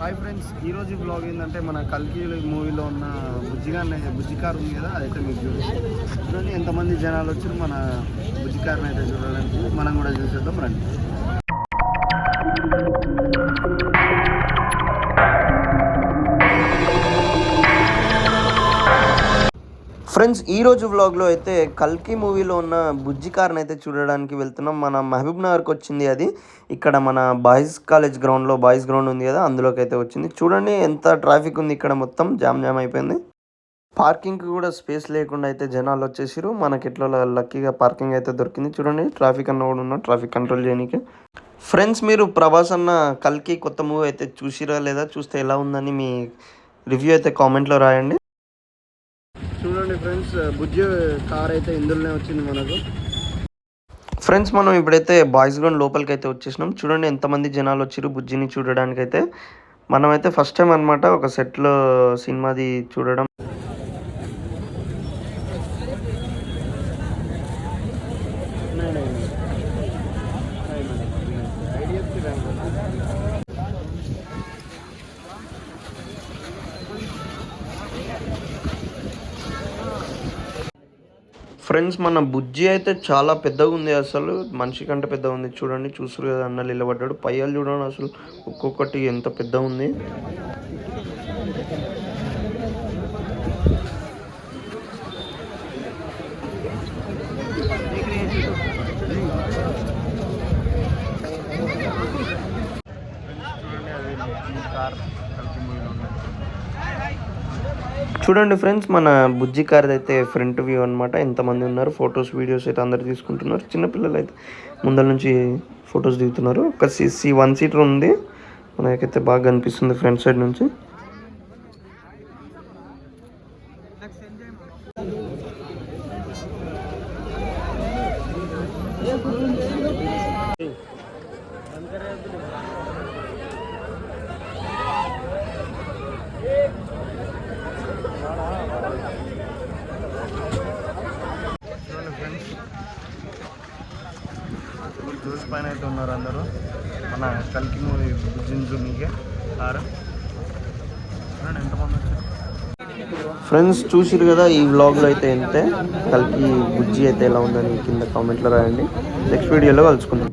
Hi friends ఈరోజు blog ఏంటంటే మన కల్కి మూవీలో ఉన్న బుజ్జిగా బుజ్జికార్ ఉంది కదా అదైతే మీకు చూడండి చూడండి ఎంతమంది జనాలు వచ్చారు మన బుజ్జికార్ని అయితే చూడడానికి. మనం కూడా చూసేద్దాం రండి. ఫ్రెండ్స్ ఈరోజు వ్లాగ్లో అయితే కల్కి మూవీలో ఉన్న బుజ్జి కార్ని అయితే చూడడానికి వెళ్తున్నాం. మన మహబూబ్ నగర్కి వచ్చింది అది. ఇక్కడ మన బాయ్స్ కాలేజ్ గ్రౌండ్లో బాయ్స్ గ్రౌండ్ ఉంది కదా అందులోకి అయితే వచ్చింది. చూడండి ఎంత ట్రాఫిక్ ఉంది ఇక్కడ మొత్తం. జామ్ జామ్ అయిపోయింది. పార్కింగ్కి కూడా స్పేస్ లేకుండా అయితే జనాలు వచ్చేసారు మనకి ఎట్లా లక్కీగా పార్కింగ్ అయితే దొరికింది. చూడండి ట్రాఫిక్ అన్న కూడా ఉన్నాం ట్రాఫిక్ కంట్రోల్ చేయడానికి ఫ్రెండ్స్ మీరు ప్రభాస్ అన్న కల్కి కొత్త మూవీ అయితే చూసిరా లేదా? చూస్తే ఎలా ఉందని మీ రివ్యూ అయితే కామెంట్లో రాయండి. చూడండి ఫ్రెండ్స్ బుజ్జి కార్ అయితే ఇందులోనే వచ్చింది మనకు. ఫ్రెండ్స్ మనం ఇప్పుడైతే బాయ్స్ గ్రౌండ్ లోపలికి అయితే వచ్చేసినాం. చూడండి ఎంతమంది జనాలు వచ్చారు బుజ్జిని చూడడానికి అయితే మనమైతే ఫస్ట్ టైం అనమాట ఒక సెట్లో సినిమాది చూడడం. ఫ్రెండ్స్ మన బుజ్జి అయితే చాలా పెద్దగా ఉంది అసలు. మనిషి కంటే పెద్దగా ఉంది. చూడండి చూసారు కదా అన్న నిలబడ్డాడు. పయ్యాలు చూడండి అసలు. ఒక్కొక్కటి ఎంత పెద్దగా ఉంది. చూడండి ఫ్రెండ్స్ మన బుజ్జి కార్ అయితే ఫ్రంట్ వ్యూ అనమాట ఎంతమంది ఉన్నారు ఫొటోస్ వీడియోస్ అయితే అందరు తీసుకుంటున్నారు. చిన్నపిల్లలు అయితే ముందర నుంచి ఫొటోస్ దిగుతున్నారు. ఒక సిసి వన్ సీటర్ ఉంది. మనకైతే బాగా కనిపిస్తుంది ఫ్రంట్ సైడ్ నుంచి చూడండి ఫ్రెండ్స్ జ్యూస్ పైన అయితే ఉన్నారు అందరూ. మన కల్కి మూవీ బుజ్జించు మీకే. ఎంతమంది వచ్చారు. ఫ్రెండ్స్ చూసిరు కదా ఈ వ్లాగ్లో అయితే ఎంతే? కల్కి బుజ్జి అయితే ఎలా ఉందని కింద కామెంట్లో రాయండి. నెక్స్ట్ వీడియోలో కలుసుకుందాం.